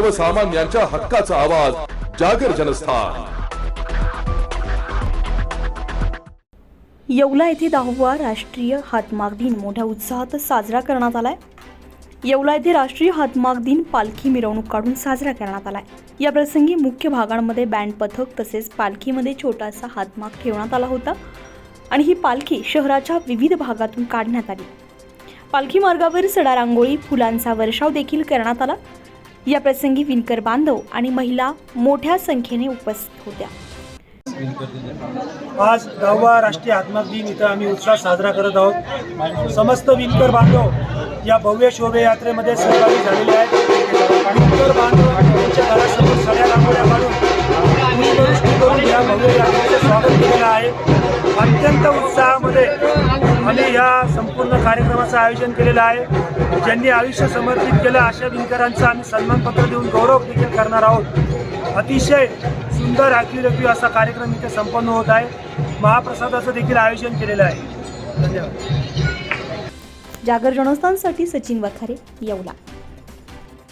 सर्वसामान्यांच्या हक्काचा आवाज जागर जनस्थान. येवला येथे दहावा राष्ट्रीय हातमाग दिन मोठ्या उत्साहात साजरा करण्यात आलाय. येवला येथे राष्ट्रीय हातमाग दिन पालखी मिरवणूक काढून साजरा करण्यात आलाय. या प्रसंगी मुख्य भागांमध्ये बँड पथक तसेच पालखीमध्ये छोटासा हातमाग ठेवण्यात आला होता आणि ही पालखी शहराच्या विविध भागातून काढण्यात आली. पालखी मार्गावर सडा रांगोळी फुलांचा वर्षाव देखील करण्यात आला. या प्रसंगी विणकर बांधव आणि महिला मोठ्या संख्येने उपस्थित होत्या. आज दहावा राष्ट्रीय हातमाग दिन इथं आम्ही उत्साह साजरा करत आहोत. समस्त विणकर बांधव या भव्य शोभायात्रेमध्ये सहभागी झालेले आहेत. विणकर बांधव त्यांच्या घरासमोर सगळ्या रांगोळ्या काढून या भव्य यात्रेचं स्वागत केलेलं आहे. अत्यंत उत्साहामध्ये आम्ही या संपूर्ण कार्यक्रमाचं आयोजन केलेलं आहे. ज्यांनी आयुष्य समर्पित केलं अशा विणकरांचं आम्ही सन्मानपत्र देऊन गौरव देखील करणार आहोत. अतिशय सुंदर राखीव असा कार्यक्रम इथे संपन्न होत आहे. महाप्रसादाचं देखील आयोजन केलेलं आहे. धन्यवाद. जागर जनस्थानसाठी सचिन वखारे येवला.